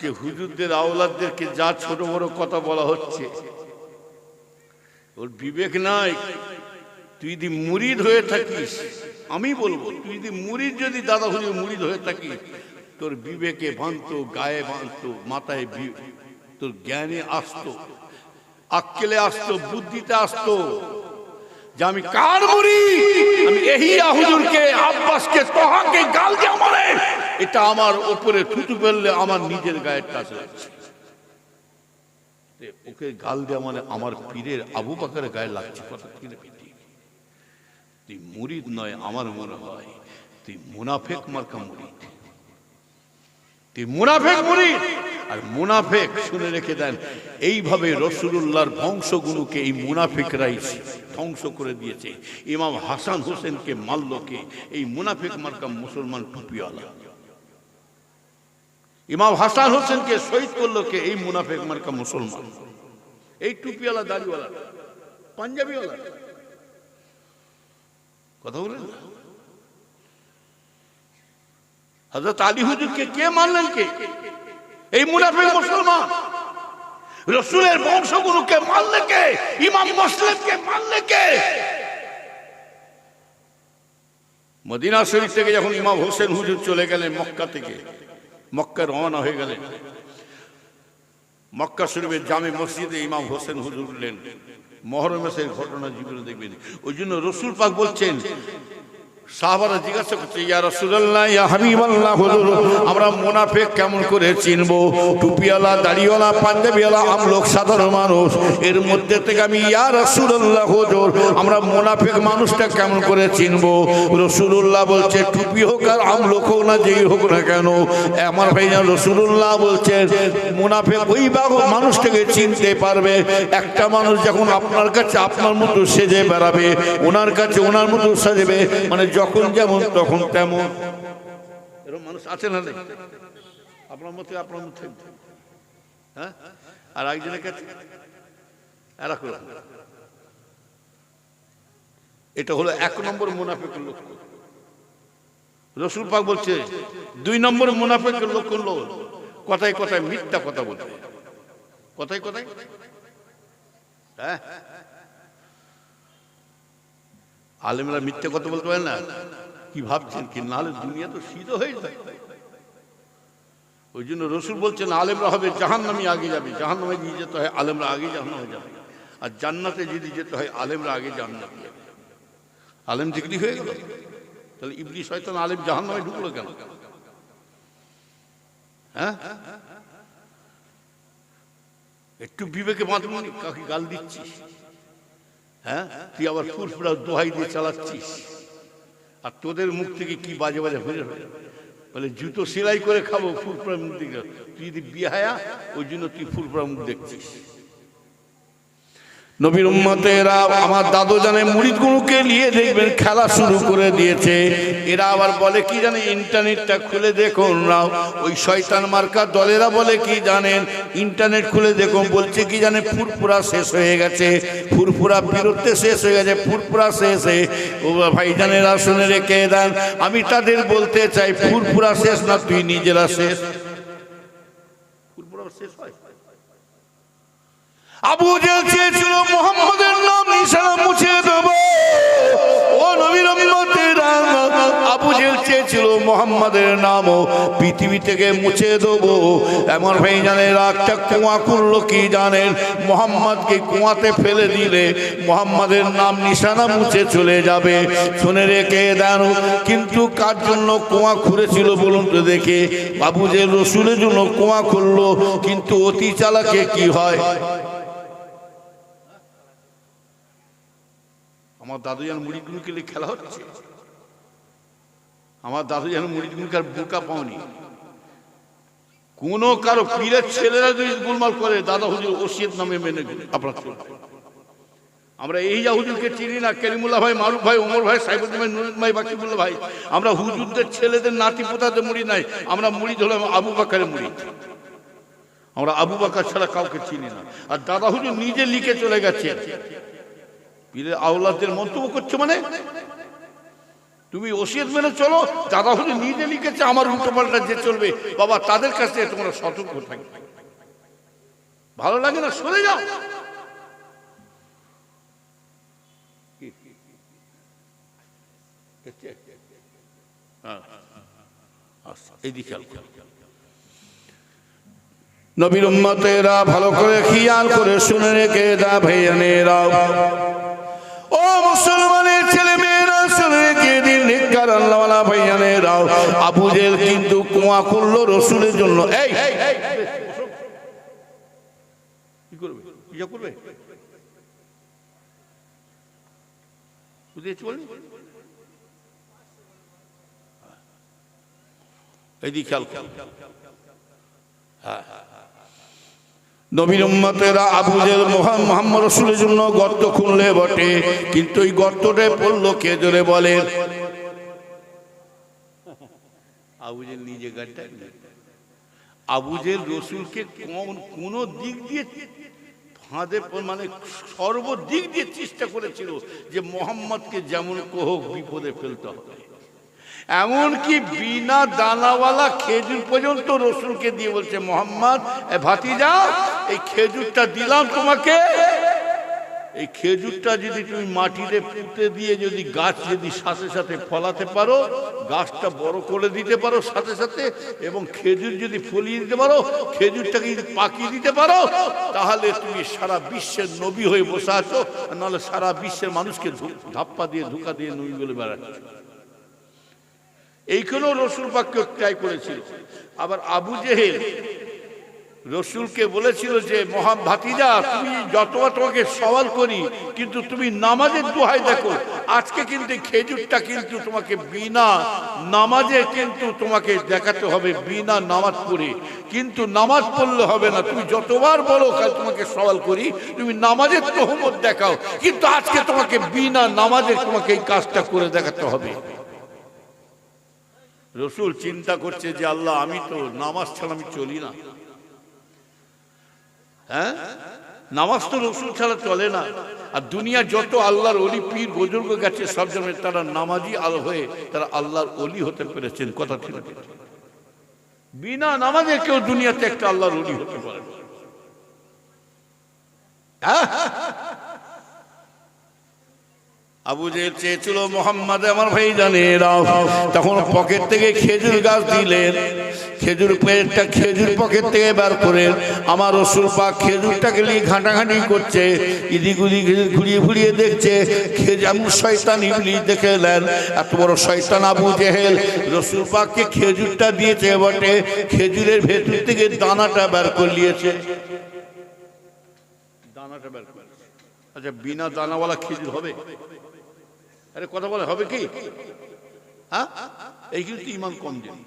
কে হুজুরদের আওলাদদেরকে যা ছোট বড় কথা বলা হচ্ছে, ওর বিবেক নাই। তুই যদি মুরিদ হয়ে থাকিস, আমি বলব, তুই যদি মুরিদ, যদি দাদা হুজুর মুরিদ হয়ে থাকিস, তোর বিবেকে ভাঙতো গায়ে ভাঙতো মাথায় তোর জ্ঞানে আসতো, আক্কেলে আসতো, বুদ্ধিতে আসতো যে আমি কার মুড়ি আমি এহিয়া হুজুরকে আব্বাসকে, তোহাকে গাল দিয়ে মারে। এটা আমার ওপরে থুতু ফেললে আমার নিজের গায়ের টাচ লাগছে। ওকে গাল দেওয়া মানে আমার পীরের আবু বাকারের গায়ে লাগছে কথা তুই মুরিদ নয়, আমার মনে হয়। তুই মুনাফেক মার্কা মুরিদ। তুই মুনাফেক মুরিদ। আর মুনাফেক, শুনে রেখে দেন, এইভাবে রসুলুল্লাহর বংশগুলোকে এই মুনাফিকরাই ধ্বংস করে দিয়েছে। ইমাম হাসান হোসেনকে মাল্লকে এই মুনাফিক মার্কা মুসলমান টুপিওয়ালা। ইমাম হাসান হোসেনকে শহীদ করল কে? এই মুনাফেক মার্কা মুসলমান। এই টুপিওয়ালা, দাড়িওয়ালা, পাঞ্জাবিওয়ালা। কথা বলেন হজরত আলী হুজুরকে কে মানলেন কে? এই মুনাফিক মুসলমান। রসুলের বংশগুলোকে মানলে কে? ইমাম মুসলিমকে মানলে কে? মদিনা শরীফ থেকে যখন ইমাম হোসেন হুজুর চলে গেলেন মক্কা থেকে মক্কা রওনা হয়ে গেলেন। মক্কা শরীফের জামে মসজিদে ইমাম হোসেন হুজুর উঠলেন। মহরমেশের ঘটনা জীবনে দেখবেন। ওই জন্য রসুল পাক বলছেন সাহাবারা জিজ্ঞাসা করছে, ইয়া রাসূলুল্লাহ, ইয়া হাবিবাল্লাহ, হুজুর, আমরা মুনাফিক কেমন করে চিনব? টুপিওয়ালা, দাড়িওয়ালা, পাঞ্জাবিওয়ালা, আমলোক, সাধারণ মানুষ। এর মধ্যে থেকে আমি, ইয়া রাসূলুল্লাহ, হুজুর, আমরা মুনাফিক মানুষটা কেমন করে চিনব? রাসূলুল্লাহ বলছে, টুপি হোক আর আমলোক হোক না, যেই হোক না কেন। আমার ভাইয়া রাসূলুল্লাহ বলছেন মুনাফিক ওই মানুষটাকে চিনতে পারবে। একটা মানুষ যখন আপনার কাছে আপনার মতো সেজে বেড়াবে, ওনার কাছে ওনার মতো সাজবে মানে যখন যেমন, তখন তেমন। এরকম মানুষ আছে না আপনার মতে, আপনার মধ্যে হ্যাঁ? আর একজনের কাছে? এটা হলো এক নম্বর মুনাফিকের লক্ষ্য রসুল পাক বলছে, দুই নম্বর মুনাফিকের লক্ষ্য হলো, কথায় কথায় মিথ্যা কথা বলবে কথায় কথায়? হ্যাঁ? আলেমরা মিথ্যে কথা বলতে পারে না? কি ভাবছেন কি? নাহলে দুনিয়া তো শীত হয়ে যায় ওই জন্য রসুল বলছেন, আলেমরা হবে জাহান নামে আগে যাবে। জাহান নামে গিয়ে যেতে হয়, আলেমরা আগে জাহান নামে যাবে। আর জান্নাতে যদি যেতে হয়, আলেমরা আগে জান্নাতে আলেম ডিগ্রি হয়ে গেল। তাহলে ইবলি শয়তান আলেম জাহান নামে ঢুকলো কেন? হ্যাঁ? একটু বিবেকে বাঁধবনি কাকে গাল দিচ্ছিস? হ্যাঁ? তুই আবার ফুরফুরা দোহাই দিয়ে চালাচ্ছিস। আর তোদের মুখ থেকে কি বাজে বাজে হয়ে যাবে? বলে, জুতো সেলাই করে খাব ফুরফুরা মুখ দেখে তুই যদি বিহায়া ওই জন্য তুই ফুরফুরা মুখ দেখছিস। নবীর উম্মতেরা আমার দাদু জানে মুড়িদগুলোকে নিয়ে দেখবেন খেলা শুরু করে দিয়েছে। এরা আবার বলে, কি জানে ইন্টারনেটটা খুলে দেখুন না? ওই শয়তান মার্কা দলেরা বলে, কি জানেন? ইন্টারনেট খুলে দেখুন। বলছে, কি জানে ফুরফুরা শেষ হয়ে গেছে? ফুরফুরা বিরুদ্ধে শেষ হয়ে গেছে, ফুরফুরা শেষ হয়ে ও ভাইজানেরা, শুনে রেখে দেন আমি তাদের বলতে চাই, ফুরফুরা শেষ না, তুই নিজেরা শেষ। ফুরফুরা শেষ হয়? আবু জেল চেয়েছিল মোহাম্মদের নাম, নিশানা মুছে দেব। ও নবীর আবু জেল চেয়েছিল মোহাম্মদের নামও পৃথিবী থেকে মুছে দেব। এমন ভাই জানে রাগটা কুয়া করল কি জানেন? মোহাম্মদকে কুয়াতে ফেলে দিলে মোহাম্মদের নাম নিশানা মুছে চলে যাবে। শুনে রেখে দেন, কিন্তু কার জন্য কুয়া খুঁড়েছিল বলুন তো দেখে? বাবু যে রসুলের জন্য কুয়া খুললো কিন্তু অতি চালাকে কি হয়? আমার দাদু যেন মুড়ি গুলুকে খেলা হচ্ছে। আমার দাদু যেন মুড়ি গুলুকার বোকা পাওনি। কোন কারও পীরের ছেলেরা যদি গোলমাল করে, দাদা হুজুর ওসিয়ত নামে মেনে আপনার আমরা এই যা হুজুরকে চিনি না কেরিমুল্লাহ ভাই, মারুফ ভাই, ওমর ভাই সাইবুদ্দিন ভাই নুরুদ্দিন ভাই ভাই, আমরা হুজুরদের ছেলেদের নাতি পোতাদের মুড়ি নাই, আমরা মুড়ি ধরলাম আবু বাকারের মুড়ি। আমরা আবু বাকার ছাড়া কাউকে চিনি না। আর দাদা হুজুর নিজে লিখে চলে গেছে। পীরের আওলাদের মন্তব্য করছে মানে? তুমি ওসিয়ত মেনে চলো দাদা হুজুর নিজে লিখেছে, আমার উল্টো পাল্টা যে চলবে। বাবা, তাদের কাছ তোমরা সতর্ক থাকবে। ভালো লাগে না? সরে যাও। নবীর ভালো করে খেয়াল করে শুনে রেখে দা ভাইয়ানেরা ভাইয়ানেরা আবু জেল কিন্তু কুয়া করল রসুলের জন্য। এই। কি করবে? পূজা করবে? নবীর উম্মতেরা মোহাম্মদ রসুলের জন্য গর্ত খুললে বটে। কিন্তু ওই গর্তটা পড়ল কে জোরে বলে আবুজের নিজে গাড়িটা আবুজের রসুলকে কোন দিক দিয়ে ফাঁদে মানে সর্বদিক দিয়ে চেষ্টা করেছিল যে মোহাম্মদকে যেমন কোহক বিপদে ফেলতে হবে। এমনকি বিনা দানাওয়ালা খেজুর পর্যন্ত রসুলকে দিয়ে বলছে, মোহাম্মদ ভাতিজা, এই খেজুরটা দিলাম তোমাকে এই খেজুরটা যদি তুমি মাটিতে পুঁতে দিয়ে যদি গাছ যদি সাথে সাথে ফলাতে পারো, গাছটা বড় করে দিতে পারো সাথে সাথে, এবং খেজুর যদি ফলিয়ে দিতে পারো, খেজুরটাকে যদি পাকিয়ে দিতে পারো, তাহলে তুমি সারা বিশ্বের নবী হয়ে বসে আছো নাহলে সারা বিশ্বের মানুষকে ধাপ্পা দিয়ে, ধোকা দিয়ে নবী বলে বেড়াচ্ছ। এইখানেও রসুল পাককে ট্রাই করেছিল। আবার আবু জেহেল রসুলকে বলেছিল যে মহা ভাতিজা, তুমি যতবার তোমাকে সওয়াল করি, কিন্তু তুমি নামাজের দোহাই দেখো। আজকে কিন্তু খেজুরটা কিন্তু তোমাকে বিনা নামাজে কিন্তু তোমাকে দেখাতে হবে, বিনা নামাজ পড়ে। কিন্তু নামাজ পড়লে হবে না। তুমি যতবার বলো তোমাকে সওয়াল করি, তুমি নামাজের তহমত দেখাও। কিন্তু আজকে তোমাকে বিনা নামাজে তোমাকে এই কাজটা করে দেখাতে হবে। রসুল চিন্তা করছে যে, আল্লাহ, আমি তো নামাজ ছাড়া আমি চলি না। হ্যাঁ? নামাজ তো রসুল ছাড়া চলে না। আর দুনিয়া যত আল্লাহর অলি পীর, বুজুর্গ গেছে, সব জন্য তারা নামাজি আল হয়ে তারা আল্লাহর অলি হতে পেরেছেন, কথা ঠিক বিনা নামাজে কেউ দুনিয়াতে একটা আল্লাহর অলি হতে পারে হ্যাঁ? আবু জেল চেয়েছিল, মোহাম্মদ, আমার ভাই জানে তখন পকেট থেকে খেজুর গাছ দিলেন। খেজুর পেটটা খেজুর পকেট থেকে বার করে আমার রসুল পাক খেজুরটাকে নিয়ে ঘাঁটাঘাঁটি করছে ইদিক উদিক ঘুরিয়ে ঘুরিয়ে দেখছে, খেজামু শয়তান ইবলিশ দেখে নেন, এত বড় শয়তান আবু জেহেল। রসুল পাককে খেজুরটা দিয়েছে বটে, খেজুরের ভেতর থেকে দানাটা বার করে নিয়েছে। দানাটা বার করে আচ্ছা বিনা দানাওয়ালা খেজুর হবে? আরে, কথা বলে, হবে কি? হ্যাঁ? এই কিন্তু ইমান কম জিনিস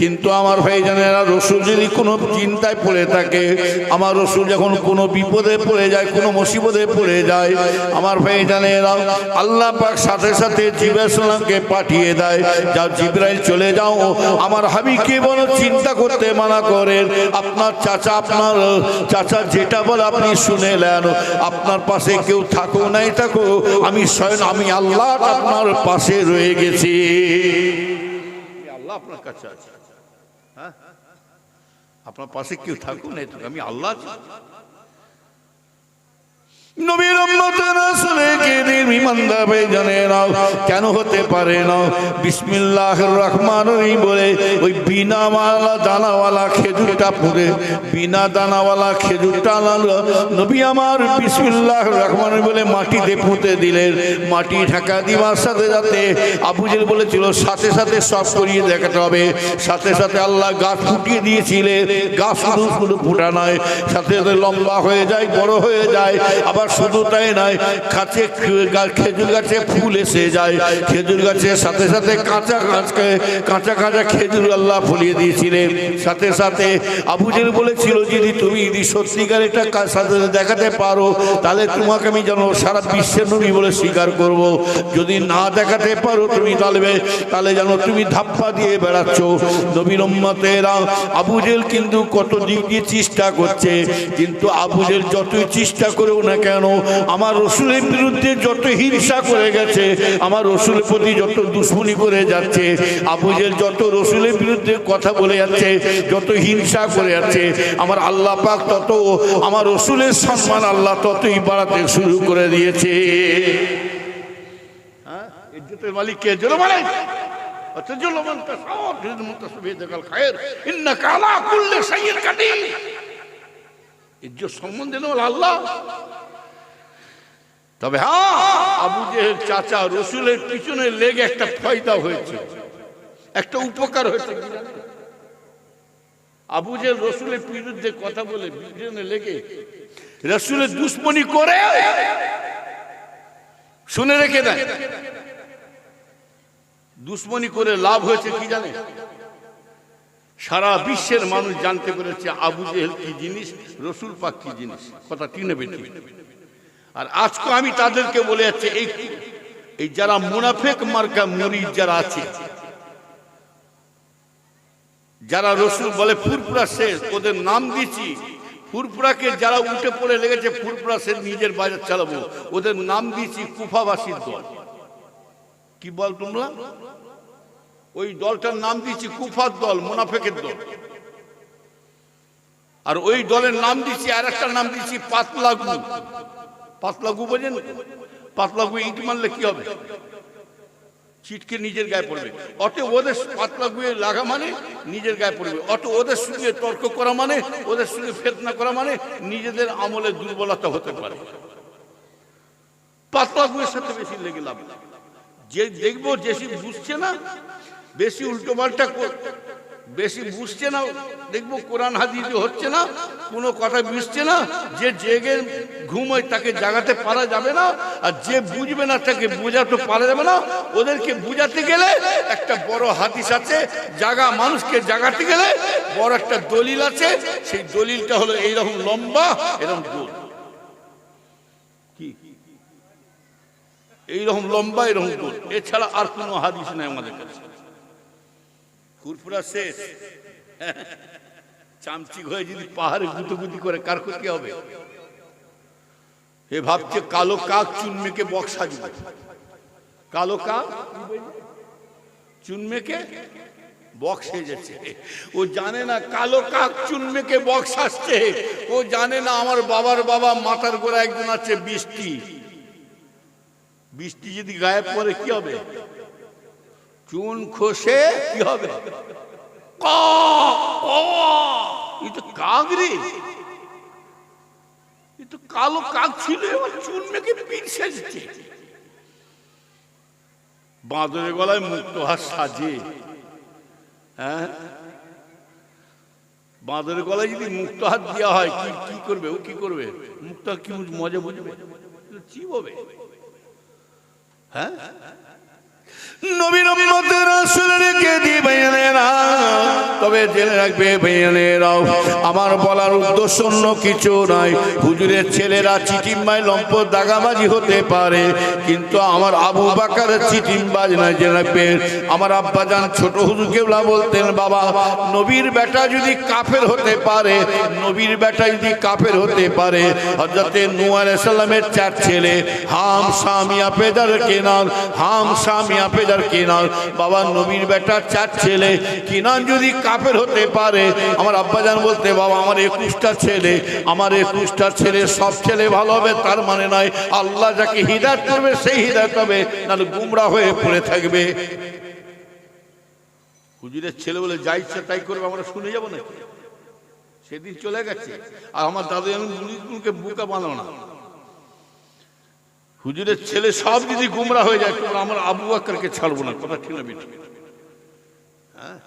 কিন্তু আমার ভাই জানেরা রসুল যদি কোনো চিন্তায় পড়ে থাকে, আমার রসুল যখন কোনো বিপদে পড়ে যায়, কোনো মুসিবতে পড়ে যায়, আমার ভাই জানেরা আল্লাহ পাক সাথে সাথে জিব্রাইলকে পাঠিয়ে দেয়, যা জিব্রাইল চলে যাও, আমার হাবিকে বলো, চিন্তা করতে মানা করেন, আপনার চাচা আপনার, চাচা যেটা বলে আপনি শুনে নেন, আপনার পাশে কেউ থাকো নাই থাকো আমি স্বয়ং, আমি আল্লাহ আপনার পাশে রয়ে গেছি। আল্লাহ আপনার কাছে আছে। হ্যাঁ আপনার পাশে কেউ থাকুন আমি আল্লাহ। কেন হতে পারে না? বিসমিল্লাহির রহমানির বলে, ওই দানাওয়ালা খেজুরটা পড়ে, বিনা দানাওয়ালা খেজুরটা নবী আমার বিসমিল্লাহির রহমানির বলে মাটিতে পুঁতে দিলেন। মাটি ঢাকা দিবার সাথে সাথে আবুজেল বলেছিল, সাথে সাথে সব করিয়ে দেখাতে হবে। সাথে সাথে আল্লাহ গাছ ফুটিয়ে দিয়েছিলেন। গাছ শুধু শুধু ফুটা নয়, সাথে সাথে লম্বা হয়ে যায়, বড় হয়ে যায়। আবার শুধু তাই নয়, কাছে খেজুর গাছে ফুল এসে যায়। খেজুর গাছের সাথে সাথে কাঁচা গাছকে, কাঁচা কাঁচা খেজুর আল্লাহ ফলিয়ে দিয়েছিলেন। সাথে সাথে আবুজের বলেছিল, যদি তুমি যদি সত্যিকার একটা সাথে দেখাতে পারো, তাহলে তোমাকে আমি যেন সারা বিশ্বের নবী বলে স্বীকার করব। যদি না দেখাতে পারো তুমি তাহলে তাহলে যেন তুমি ধাপ্পা দিয়ে বেড়াচ্ছ। নবীর উম্মতেরা আবুজেল কিন্তু কত দিক দিয়ে চেষ্টা করছে, কিন্তু আবুজেল যতই চেষ্টা করেও না কেন আমার রসুলের বিরুদ্ধে যত হিংসা করে গেছে আমার রসুলের প্রতি যত দুশ্মনী করে যাচ্ছে আবুজেল যত রসুলের বিরুদ্ধে কথা বলে যাচ্ছে যত হিংসা করে যাচ্ছে আমার আল্লাহ পাক তত আমার রসুলের সম্মান আল্লাহ ততই বাড়াতে শুরু করে দিয়েছে হ্যাঁ ইজ্জতের মালিক কে জোরে বলেন وتجل من تشاء تريد من تصبيدك الخير انك على كل شيء قدير ইজ্জত সম্মান দিল আল্লাহ তবে হ্যাঁ আবু জেহেল চাচা রসুলের পিছনে লেগে একটা ফয়দা হয়েছে। একটা উপকার হয়েছে। আবু জেহেল রসুলের বিরুদ্ধে কথা বলে পিছনে লেগে রসুলের দুশ্মনী করে। শুনে রেখে দেয় দুশ্মনী করে লাভ হয়েছে কি জানে? সারা বিশ্বের মানুষ জানতে পেরেছে আবু জেহেল কি জিনিস, রসুল পাক কি জিনিস। কথা টিনে বেটি আর আজকে আমি তাদেরকে বলে যাচ্ছি, এই এই যারা মুনাফেক মার্কা মুরিদ যারা আছে, যারা রসুল বলে ফুরপুরা শেষ, ওদের নাম দিচ্ছি। ফুরপুরাকে যারা উঠে পড়ে লেগেছে ফুরপুরা শেষ, নিজের বাজার চালাবো। ওদের নাম দিচ্ছি কুফাবাসীর দল। কি বল তোমরা? ওই দলটার নাম দিচ্ছি কুফার দল, মুনাফেকের দল। আর ওই দলের নাম দিচ্ছি আর একটা নাম দিচ্ছি পাতলাগু পাতলাগু বোঝেন? পাতলাগু ইট মারলে কি হবে? ছিটকে নিজের গায়ে পড়বে। অত ওদের পাতলা গুয়ে লাগা মানে নিজের গায়ে পড়বে। অত ওদের সঙ্গে তর্ক করা মানে ওদের সঙ্গে ফেতনা করা মানে নিজেদের আমলে দুর্বলতা হতে পারে। পাতলা গুয়ের সাথে বেশি লেগে লাভ যে দেখব বেশি বুঝছে না, বেশি উল্টো পাল্টা বেশি বুঝছে না, দেখব কোরআন হাদিস হচ্ছে না, কোনো কথা বুঝছে না, যে জেগে ঘুমোয় তাকে জাগাতে পারা যাবে না, আর যে বুঝবে না তাকে বোঝাতে পারা যাবে না। ওদেরকে বুঝাতে গেলে একটা বড় হাদিস আছে, জাগা মানুষকে জাগাতে গেলে বড় একটা দলিল আছে, সেই দলিলটা হলো এইরকম লম্বা, এরকম গোল। কি? এইরকম লম্বা, এরকম গোল। এছাড়া আর কোনো হাদিস নেই আমাদের কাছে। ফুরফুরা শেষ। চামচিক হয়ে যদি পাহাড়ে গুতগুতি করে, কার ক্ষতি হবে? এ ভাবছে কালো কাক চুনমেকে বক্স সাজবে কালো কাক? চুনমেকে? বক্স সেজেছে। ও জানে না কালো কাক চুনমেকে বক্স আসছে। ও জানে না আমার বাবার বাবা মাথার গোড়া একজন আছে বৃষ্টি। বৃষ্টি যদি গায়ে পড়ে কি হবে? চুন খসে কি হবে? তো কাক রে তো কালো কাক ছিল, এবার চুন মেখে পিঠ সেজেছে। বাঁদরের গলায় মুক্ত হাত সাজে। হ্যাঁ? বাঁদরের গলায় যদি মুক্ত হাত দেওয়া হয়, কি কি করবে ও, কি করবে? মুক্ত কি মজা বুঝবে? চিববে। হ্যাঁ? নবীর তবে জেনে রাখবে আমার বলার উদ্দেশ্য কিছু নাই হুজুরের ছেলেরা চিটিম্বাই লম্প দাগাবাজি হতে পারে, কিন্তু আমার আবু বাকার চিটিম্বাজ নাই জেনে রাখবেন আমার আব্বাজান ছোট হুজুর বলতেন, বাবা, নবীর বেটা যদি কাফের হতে পারে, নবীর বেটা যদি কাফের হতে পারে হজরতে আলাইহিস সালামের চার ছেলে, হাম সামিয়া পেদার কেনান হাম সামিয়া পেদার কেনান বাবা নবীর বেটা চার ছেলে। কিনান যদি কাফের হতে পারে? আমার আব্বাজান বলতে, বাবা, আমার একুশটা ছেলে। আমার একুশটা ছেলে, সব ছেলে ভালো হবে, তার মানে নয়, আল্লাহ যাকে হৃদায়ত করবে, সেই হৃদায়ত হবে, নাহলে গুমরা হয়ে পড়ে থাকবে। হুজুরের ছেলে বলে, যা ইচ্ছা তাই করবে, আমরা শুনে যাব না সেদিন চলে গেছে। আর আমার দাদু আমি মুড়িগুলোকে বুকা বানাও না। হুজুরের ছেলে সব যদি গুমরা হয়ে যায় তোমরা আমার আবু আক্কারকে ছাড়বো না। কথা ঠিক না হ্যাঁ?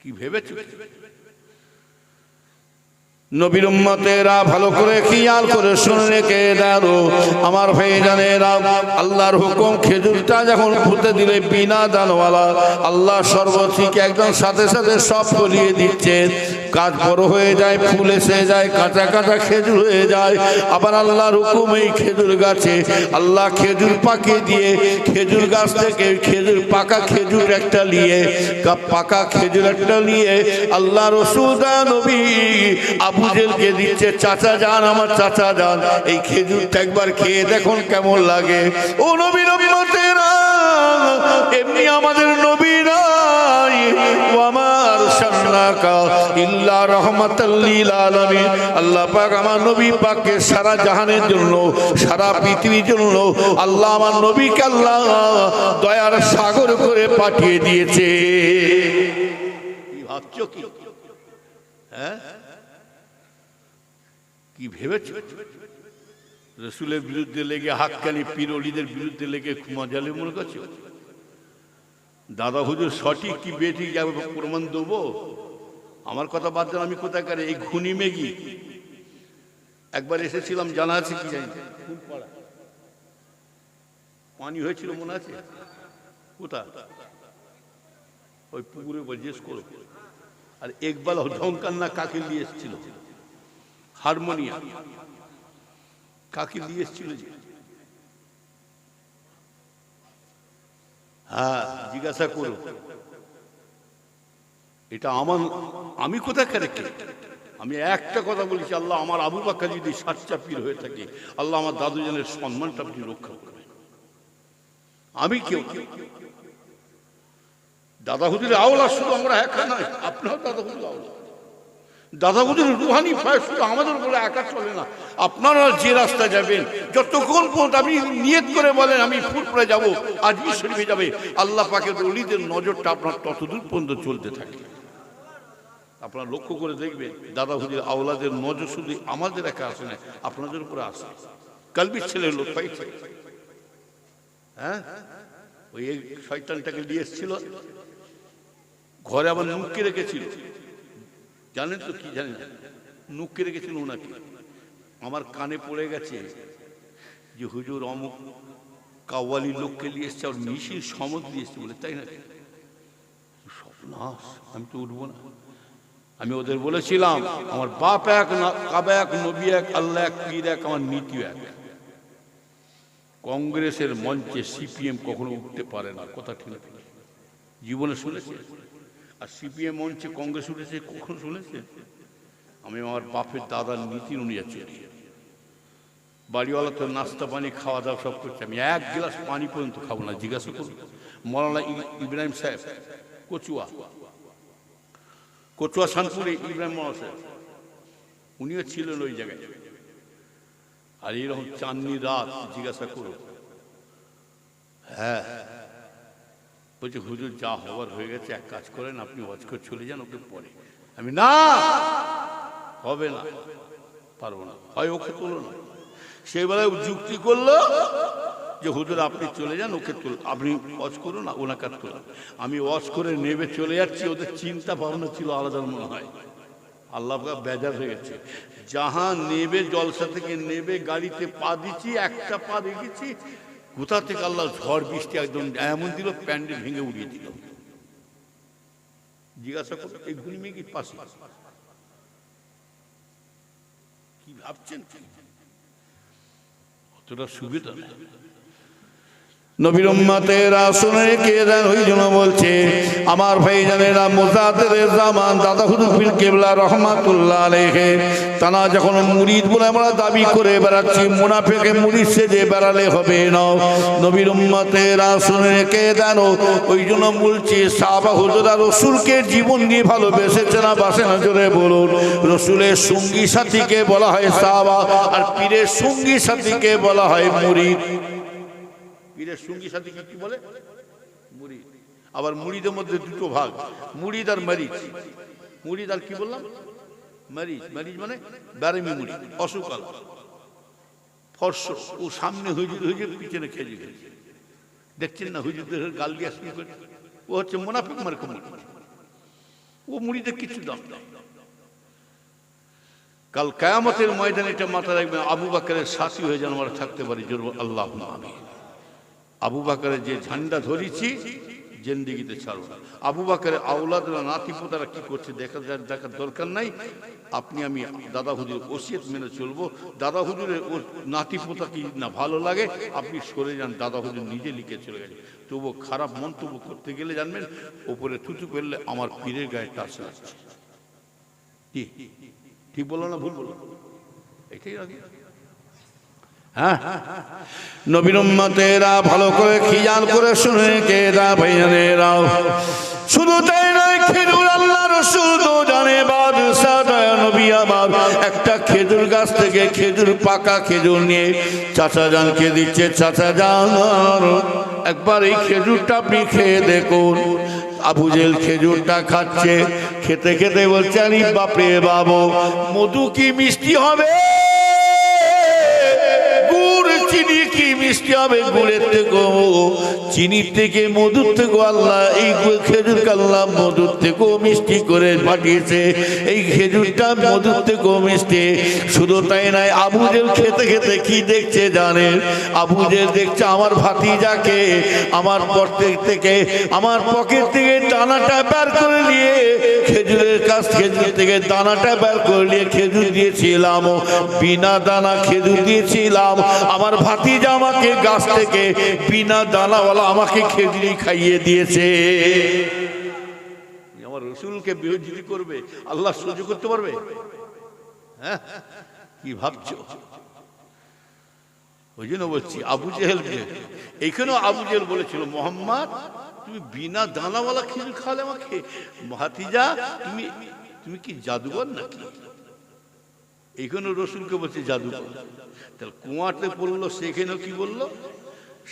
কি ভেবেছো? নবীর উম্মতেরা ভালো করে খেয়াল করে শুনে রেখে দাও আমার ভাই জানেরা আল্লাহর হুকুম খেজুরটা যখন ফুটে দিলে বিনা দানওয়ালা, আল্লাহ সর্বঠিক একদম সাথে সাথে সব ফলিয়ে দিচ্ছে। কাজ বড় হয়ে যায়, ফুল এসে যায়, কাঁচা কাঁচা খেজুর হয়ে যায়। আবার আল্লাহর হুকুম এই খেজুর গাছে, আল্লাহ খেজুর পাকিয়ে দিয়ে খেজুর গাছ থেকে খেজুর, পাকা খেজুর একটা নিয়ে পাকা খেজুর একটা নিয়ে আল্লাহ রসুল নবী আবু জেলকে দিচ্ছে, চাচা যান, আমার চাচা যান। এই খেজুরটা একবার খেয়ে দেখুন কেমন লাগে। ও নবী নবীরা, এমনি আমাদের নবী আল্লাহ আমার নবী জন্য, সারা জন্য আল্লাহ আমার নবীকে আল্লাহ দয়ার সাগর করে পাঠিয়ে দিয়েছে। কি ভাবছ কি? হ্যাঁ? কি ভেবেছ? রসুলের বিরুদ্ধে লেগে, হাক্কানি পিরলিদের বিরুদ্ধে লেগে মজালে মনে করছ? দাদা হুজুর, সঠিক কি বেঠিক যাবে প্রমাণ দেবো? আমার কথা বাদ দেন, আমি কোথায় করে এই ঘুনি মেঘি একবার এসেছিলাম, জানা আছে কি জানি? পানি হয়েছিল মনে আছে? কোথা ওই পুকুরে জিজ্ঞেস করো। আর একবার ঝঙ্কার না কাকে নিয়ে এসেছিল? হারমোনিয়াম কাকে দিয়ে এসেছিল যে? হ্যাঁ জিজ্ঞাসা করো। এটা আমার, আমি কোথায় কেন আমি একটা কথা বলেছি, আল্লাহ আমার আবু বাক্কা যদি সাচ্চা পীর হয়ে থাকে, আল্লাহ আমার দাদুজনের সম্মানটা আপনি রক্ষা করবেন আমি কেউ দাদা হুজুরের আওলা শুধু আমরা একা নয়, আপনার দাদা হুজুর আওলা। দাদা হুজুরের রুহানি ফায় শুধু আমাদের উপরে একা চলে না, আপনারা যে রাস্তা যাবেন, যতক্ষণ পর্যন্ত আপনি নিয়ত করে বলেন আমি ফুটপুরে যাব আজমি শরীফে যাবে, আল্লাহ পাকের অলিদের নজরটা আপনার ততদূর পর্যন্ত চলতে থাকে। আপনারা লক্ষ্য করে দেখবেন দাদা হুজুর আওলাদের নজর শুধু আমাদের একা আসে না, আপনাদের উপরে আসে। কালবির ছেলের লোক পাইছে। হ্যাঁ? ওই শয়তানটাকে নিয়ে এসেছিল। ঘরে আবার মুখকে রেখেছিল। জানেন তো কি জানেন? নুককে রেখেছিল ওনাকে। আমার কানে পড়ে গেছে যে, হুজুর, অমুক কাওয়ালি লোককে নিয়ে এসছে, আর মিশির সমত দিয়ে এসছে বলে, তাই না সর্বনাশ, আমি তো উঠবো না। আমি ওদের বলেছিলাম, আমার বাপ এক কাবা এক, নবী এক, আল্লাহ এক, পীর এক, আমার নীতি এক। কংগ্রেসের মঞ্চে সিপিএম কখনো উঠতে পারে না, কথা ঠিক? জীবনে শুনেছে। আর সিপিএম মঞ্চে কংগ্রেস উঠেছে, কখনো শুনেছে? আমি আমার বাপের দাদার নীতি চলি। বাড়িওয়ালা তো নাস্তা, পানি, খাওয়া দাওয়া সব করছে। আমি এক গ্লাস পানি পর্যন্ত খাব না, জিজ্ঞাসা করুন। মৌলানা ইব্রাহিম সাহেব, কচুয়া। কচুয়া শানপুরে ইব্রাহিম মৌলানা সাহেব। উনিও ছিলেন ওই জায়গায়। আর এরকম চাঁদনি রাত, জিজ্ঞাসা করো হ্যাঁ বলছে, হুজুর, যা হওয়ার হয়ে গেছে, এক কাজ করেন, আপনি ওয়াজ করে চলে যান, ওকে পরে আমি, না, হবে না, পারব না। হয় ওকে তোলো না? সেই বেলায় যুক্তি করল যে, হুজুর, আপনি চলে যান, ওকে তুল, আপনি ওয়াজ করুন, ওনাকে তোলা আমি ওয়াজ করে নেবে চলে যাচ্ছি, ওদের চিন্তা ভাবনা ছিল আলাদা মনে হয়। আল্লাহ বেজার হয়ে গেছে। যাহা নেবে, জলসা থেকে নেবে, গাড়িতে পা দিচ্ছি, একটা পা রেখেছি কোথা থেকে আল্লাহ ঝড়, বৃষ্টি একদম এমন দিল, প্যান্ডেল ভেঙে উড়িয়ে দিল। জিজ্ঞাসা করো এই কি পাশে? কি ভাবছেন? অতটা সুবিধা নবীর উম্মতেরা শুনে কে দেন, ওই জন্য বলছে, আমার ভাই জানেরা মোজাদের জামান, দাদা হুদুফির কেবলা রহমাতুল্লাহ আলাইহি, তারা যখন মুরিদ বলে আমরা দাবি করে বেড়াচ্ছি, মুনাফেকে মুরিদ সেজে বেড়ালে হবে না। নবীর উম্মতেরা শুনে কে দেন, ওই জন্য বলছি, সাহাবা হুজুরা রসুলকে জীবন দিয়ে ভালোবেসেছে না, বাসে না জোরে বলুন। রসুলের সঙ্গী সাথীকে বলা হয় সাহাবা, আর পীরের সঙ্গী সাথীকে বলা হয় মুরিদ। পীরের সঙ্গী সাথী কি বলে? মুড়ি। আবার মুড়িদের মধ্যে দুটো ভাগ, মুড়িদ আর মরিচ। মুড়িদ আর কি বললাম? মরিচ। মরিচ মানে ব্যারেমি মুড়ি, অসুকাল। ফর্স। ও সামনে হুজুর হুজুর, পিছনে খেয়ে গেছে দেখছেন না হুজুরদের গাল দিয়ে শুরু করে? ও হচ্ছে মোনাফিক মার্কা ও মুড়িতে কিছু দাম। নেই। কাল কায়ামতের ময়দানে এটা মাথা রাখবেন, আবু বাকারের সাথী হয়ে যেন আমরা থাকতে পারি, জোর আল্লাহ আমি আবু বাকারের যে ঝান্ডা ধরেছি, জেন্দিগিতে ছাড়ব না। আবু বাকারের আউলাদরা নাতি পোতারা কি করছে, দেখা দেখার দরকার নাই। আপনি, আমি দাদা হুজুর ওসিয়ত মেনে চলবো। দাদা হুজুরের ও নাতি পোতা কি না ভালো লাগে? আপনি সরে যান, দাদা হুজুর নিজে লিখে চলে গেছে। তবুও খারাপ মন্তব্য করতে গেলে জানবেন, ওপরে থুতু ফেললে আমার পীরের গায়ে টাচ লাগছে। কি? ঠিক বলো না ভুল বলো এটাই আগে। হ্যাঁ? নবীন উম্মতেরা ভালো করে খিয়াল করে শুনে কে দা ভাইয়ানেরা শুধু তাই নয়, খেজুর আল্লাহ রসুল জানে বাদশাহ নবী আমার একটা খেজুর গাছ থেকে খেজুর, পাকা খেজুর নিয়ে চাচা জানকে দিচ্ছে, চাচা জান। একবার এই খেজুরটা আপনি খেয়ে দেখুন। আবু জেল খেজুরটা খাচ্ছে, খেতে খেতে বলছে, আরে বাপরে বাবু, মধু কি মিষ্টি হবে? চিনি কি মিষ্টি হবে গুড়ের থেকে চিনির থেকে মধুর থেকে আল্লাহ এই খেজুর আল্লাহ মধুর থেকেও মিষ্টি করে পাঠিয়েছে। এই খেজুরটা মধুর থেকেও মিষ্টি। শুধু তাই নয়, আবুজেল খেতে খেতে কি দেখছে জানেন? আবুজেল দেখছে আমার ভাতিজাকে, আমার পকেট থেকে, আমার পকেট থেকে টানাটা বের করে নিয়ে খেজুরের কাছ খেজুর থেকে দানাটা বের করে নিয়ে খেজুর দিয়েছিলাম। বিনা দানা খেজুর দিয়েছিলাম। আমার ভাতিজা আমাকে গাছ থেকে বিনা দানাওয়ালা আমাকে খেজুরি খাইয়ে দিয়েছে। আমার রসুলকে বিরোধী করবে, আল্লাহ সহ্য করতে পারবে? হ্যাঁ? কি ভাবছ? ওই জন্য বলছি, আবু জেহেলকে এইখানেও আবু জেহেল বলেছিল, মোহাম্মদ তুমি বিনা দানাওয়ালা খেজুর খাওয়ালে আমাকে? ভাতিজা, তুমি তুমি কি জাদুঘর নাকি? এইখানে রসুলকে বলছে জাদুঘর। তাহলে কুয়াতে পড়ল, সেখানেও কি বলল?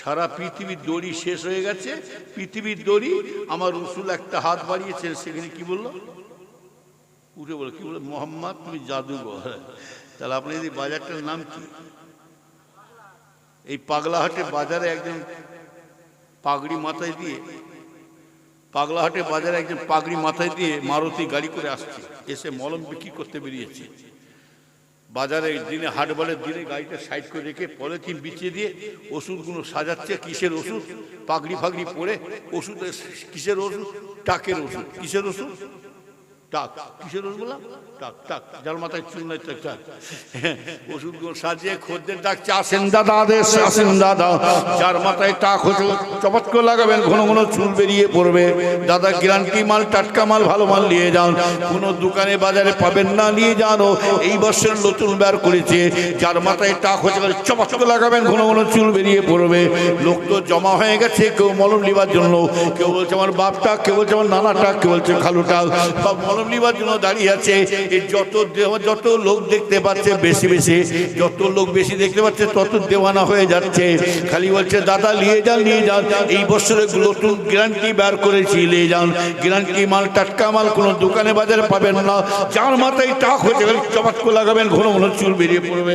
সারা পৃথিবীর দড়ি শেষ হয়ে গেছে। পৃথিবীর দড়ি, আমার রসুল একটা হাত বাড়িয়েছেন, সেখানে কি বলল? উঠে বলো কি বলে মোহাম্মদ, তুমি জাদুঘর। তাহলে আপনার এই বাজারটার নাম কি? এই পাগলাহাটে বাজারে একজন পাগড়ি মাথায় দিয়ে, পাগলাহাটে বাজারে একজন পাগড়ি মাথায় দিয়ে মারুতি গাড়ি করে আসছে। এসে মলম বিক্রি করতে বেরিয়েছে। বাজারে দিনে হাট হাটবারের দিনে গাড়িটা সাইড করে রেখে পলিথিন বিছিয়ে দিয়ে ওষুধগুলো সাজাচ্ছে। কিসের ওষুধ? পাগড়ি ফাগড়ি পরে ওষুধ কিসের ওষুধ? টাকের ওষুধ। কিসের ওষুধ? টাক, কিসের বললাম টাক টাক, যার মাথায় চুল নাই, টাক টাক। ওষুধগুলো সাজিয়ে খদ্দের আসেন দাদা আদেশ আসেন দাদা। যার মাথায় টাক লাগাবেন, ঘন ঘন চুল বেরিয়ে পড়বে। দাদা গ্যারান্টি মাল, টাটকা মাল, ভালো মাল নিয়ে যান। কোনো দোকানে, বাজারে পাবেন না, নিয়ে যানো এই বছর নতুন বের করেছে। যার মাথায় টাক হচ্ছে চপাত করে লাগাবেন, ঘন ঘন চুল বেরিয়ে পড়বে। লোক তো জমা হয়ে গেছে, কেউ মলম নিবার জন্য। কেউ বলছে, আমার বাপটা কেউ বলছে, আমার নানাটা কেউ বলছে, খালুটা বা মলম নিবার জন্য দাঁড়িয়ে আছে যত যত লোক দেখতে পাচ্ছে বেশি বেশি, যত লোক বেশি দেখতে পাচ্ছে তত দেওয়ানা হয়ে যাচ্ছে। খালি বলছে, দাদা, নিয়ে যান নিয়ে যান। এই বছরে নতুন গ্যারান্টি বার করেছি, নিয়ে যান। গ্যারান্টি মাল, টাটকা মাল কোনো দোকানে বাজারে পাবেন না। যার মাথায় টাক হয়ে যাবে চপাত করে লাগাবেন, ঘন ঘন চুল বেরিয়ে পড়বে।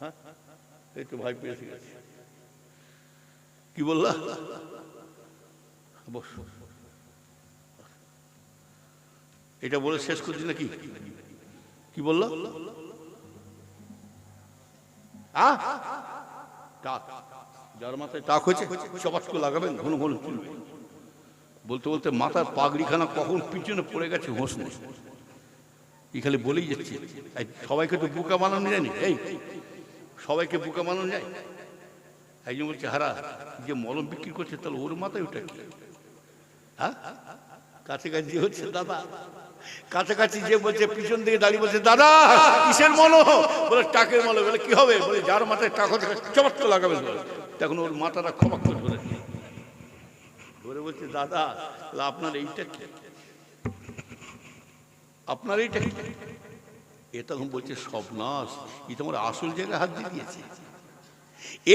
হ্যাঁ? কি বললা? বস। এটা বলে শেষ করছি নাকি? কি বলল? যার মাথায় টাক হয়েছে করে লাগাবেন, ঘন ঘন বলতে বলতে মাথার পাগড়িখানা কখন পিছনে পড়ে গেছে হোস খালি বলেই যাচ্ছে। সবাইকে তো বুকা বানানো যায়নি। এই, সবাইকে বুকা বানানো যায়। একজন বলছে, হারা, যে মলম বিক্রি করছে, তাহলে ওর মাথায় ওটা কি? হ্যাঁ? কাছাকাছি হচ্ছে, দাদা। কাছাকাছি যে বলছে, পিছন দিকে দাঁড়িয়ে বলছে, দাদা, কিসের মনো বলে, টাকের মলো। বলে, কি হবে? বলে, যার মাথায় টাক চমৎক লাগাবে। বলে তখন ওর মাথাটা খপাক করে ধরে ধরে বলছে, দাদা আপনার এইটা কি? আপনার এইটা কি? এ তখন বলছে সবনাশ ই তোমার আসল জায়গায় হাত দিয়ে দিয়েছে।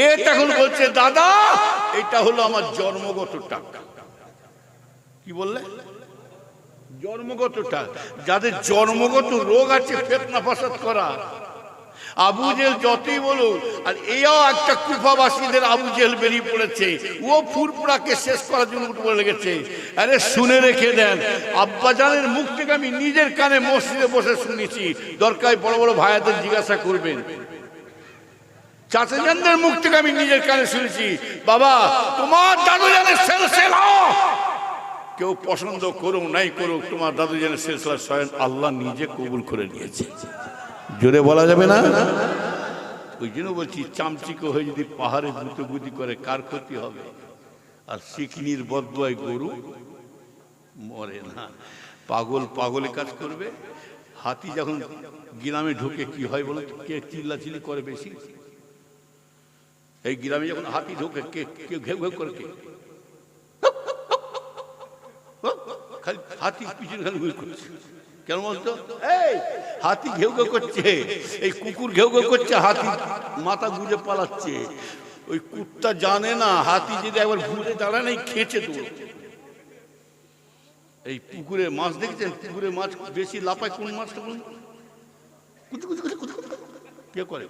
এ তখন বলছে, দাদা, এটা হলো আমার জন্মগত টাকা। কি বললে? জন্মগতটা, যাদের জন্মগত রোগ আছে, ফেতনা ফাসাদ করা। আবু জেল যতই বলুক, আর এও একটা কুফাবাসীদের আবু জেল বেরিয়ে পড়েছে। ও ফুরপুরাকে শেষ করার জন্য উঠে লেগেছে আরে, শুনে রেখে দেন, আব্বাজানের মুখ থেকে আমি নিজের কানে মসজিদে বসে শুনেছি। দরকার বড় বড় ভাইয়াদের জিজ্ঞাসা করবেন। চাচাজানদের মুখ থেকে আমি নিজের কানে শুনেছি। বাবা, তোমার দাদু জানের সেলসেলা কেউ পছন্দ করুক, নাই করুক, তোমার দাদু জানের সেলসেলা স্বয়ং আল্লাহ নিজে কবুল করে নিয়েছে। জোরে বলা যাবে না? ওই জন্য বলছি, চামচিকো হয়ে যদি পাহাড়ে দ্রুতগতি করে, কার ক্ষতি হবে? আর সিকনির বদয় গরু মরে না। পাগল পাগলে কাজ করবে। হাতি যখন গ্রামে ঢুকে, কি হয় বলো? কে চিল্লাচিল্লি করে বেশি? এই গ্রামে যখন হাতি ঢোকে, কে কে ঘেউ ঘেউ করে কে? খালি হাতি পিছনে খালি ঘুরে করছে কেন বলতো? এই, হাতি ঘেউ ঘেউ করছে। এই কুকুর ঘেউ ঘেউ করছে, হাতি মাথা গুজে পালাচ্ছে। ওই কুত্তা জানে না, হাতি যদি একবার ঘুরে দাঁড়ায় না খেয়েছে তো এই পুকুরে মাছ দেখছেন? পুকুরে মাছ বেশি লাপায় কোন মাছটা কুচু। কে করে?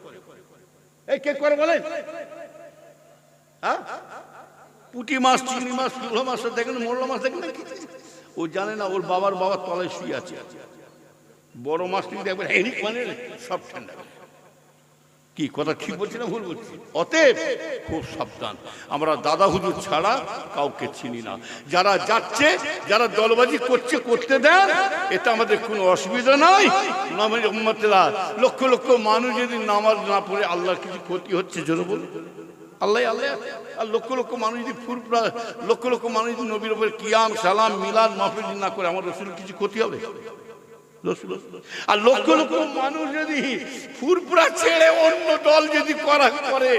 এই কে করে বলেন? হ্যাঁ? পুঁটি মাছ, চিংড়ি মাছ ফুলো মাছ দেখেন, মোরলা মাছ দেখেন? ও জানে না, ওর বাবার বাবার তলায় শুয়ে আছে। বড় মাছ কিন্তু একবার হেরিক মানে সব ঠান্ডা কি কথা ঠিক বলছি না ভুল বলছি? অতএব খুব সাবধান। আমরা দাদা হুজুর ছাড়া কাউকে চিনি না। যারা যাচ্ছে, যারা দলবাজি করছে, করতে দেন এটা আমাদের কোনো অসুবিধা নাই। লক্ষ লক্ষ মানুষ যদি নামাজ না পড়ে, আল্লাহর কিছু ক্ষতি হচ্ছে জোরে বলুন। আল্লাহ আল্লাহ। আর লক্ষ লক্ষ মানুষ যদি ফুরপুরা লক্ষ লক্ষ মানুষ যদি নবীর উপরে কিয়াম, সালাম, মিলাদ মাহফিল না করে, আমার রসুল কিছু ক্ষতি হবে? আর লক্ষ লক্ষ মানুষ যদি ফুরপুরা ছেড়ে অন্য দল যদি করা করে,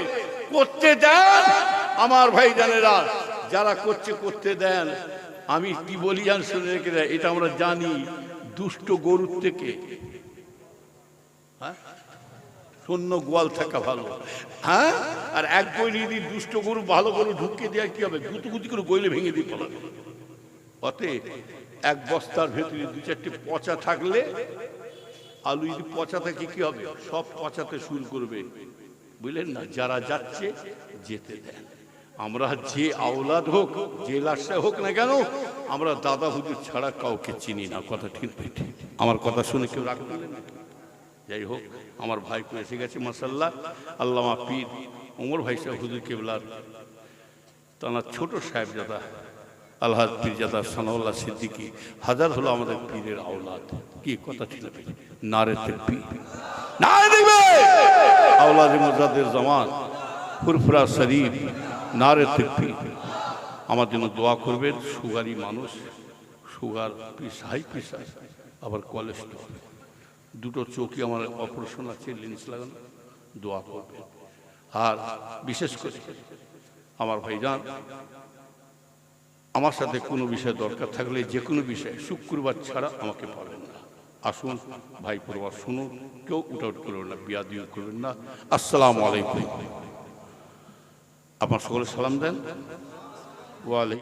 করতে দেন, আমার ভাই জানেরা যারা করছে, করতে দেন। আমি কি বলি জান শুনে রেখে দেয়, এটা আমরা জানি দুষ্ট গরুর থেকে। শূন্য গোয়াল থাকা ভালো। হ্যাঁ? আর এক বই যদি দুষ্ট গরু ভালো গরু ঢুকিয়ে দেওয়া কি হবে? গুতু গুতি করে গইলে ভেঙে দিয়ে পালাবে অতএব এক বস্তার ভেতরে দু চারটে পচা থাকলে, আলু যদি পচা থাকে, কি হবে? সব পচাতে শুরু করবে। বুঝলেন না? যারা যাচ্ছে, যেতে দেন। আমরা যে আওলাদ হোক, যে লাশে হোক না কেন, আমরা দাদা হুজুর ছাড়া কাউকে চিনি না। কথা ঠিক আমার কথা শুনে কেউ রাগ করবে না যাই হোক, আমার ভাই এসে গেছে মাসাল্লাহ আল্লামা পীর ওমর ভাই সাহেব, হুজুর কেবলার তার ছোট সাহেবজাদা পীর পীরজাদা সানাউল্লাহ সিদ্দিকী, হাজার হলো আমাদের পীরের আওলাদ। কি কথা ছিল নারে নারে দেখবে আওলাদ জামান, ফুরফুরা শরীফ, নারে তেপি আমার জন্য দোয়া করবেন, সুগারি মানুষ, সুগার পিস হাই পিস আবার কোলেস্ট্রল দুটো চোখই আমার অপারেশন আছে, লেন্স লাগানো, দোয়া করবে। আর বিশেষ করে আমার ভাইজান, আমার সাথে কোনো বিষয় দরকার থাকলে যে কোনো বিষয়, শুক্রবার ছাড়া আমাকে পাবেন না। আসুন, ভাই পরিবার, শুনুন, কেউ উঠাউট করবেন না বিয়া দিও করবেন না। আসসালামু আলাইকুম। আপনার সকলে সালাম দেন। ওয়ালাইকুম